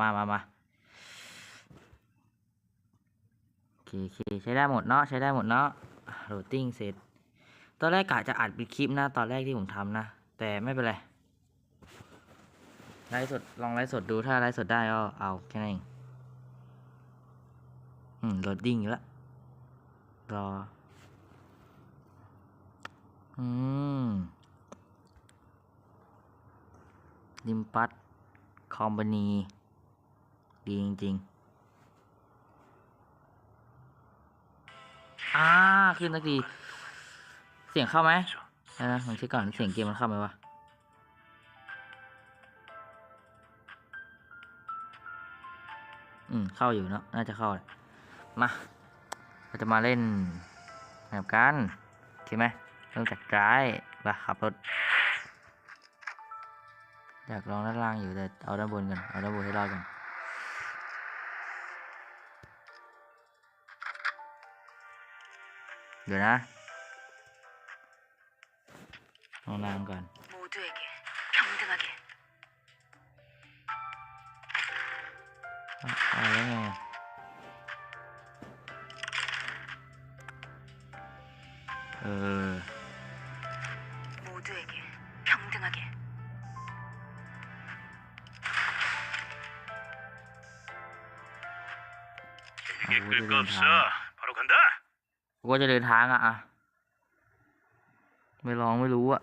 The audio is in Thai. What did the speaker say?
มามามาโอเคโอเคใช้ได้หมดเนาะใช้ได้หมดเนาะโหลดติ้งเสร็จ ตอนแรกกะจะอัดเป็นคลิปนะ ตอนแรกที่ผมทำนะ แต่ไม่เป็นไรไลฟ์สดลองไลฟ์สดดูถ้าไลฟ์สดได้ก็เอาแค่นั้นเองอืมโหลดดิ้งอยู่แล้วรอ อืมลิมปัสคอมพานี ดีจริงๆ อ่าขึ้นสักที เสียงเข้าไหมนะนะผมเช็คก่อนเสียงเกมมันเข้าไหมวะอืม เข้าอยู่เนอะน่าจะเข้าแหละมาเราจะมาเล่นแบบกันโอเคไหมเริ่มจากร้ายไปขับรถอยากลองด้านล่างอยู่แต่เอาด้านบนกันเอาด้านบนให้รอดกัน เดี๋ยวนะลองล่างก่อน 모두에게 평등하게 เอาเอาแล้วไงเออ 모두에게 평등하게 เอา 이게 กูจะ 끌 เดิ 거 น 없어. ทาง 바로 간다. ก็จะเดินทางอะอะไม่ลองไม่รู้อะ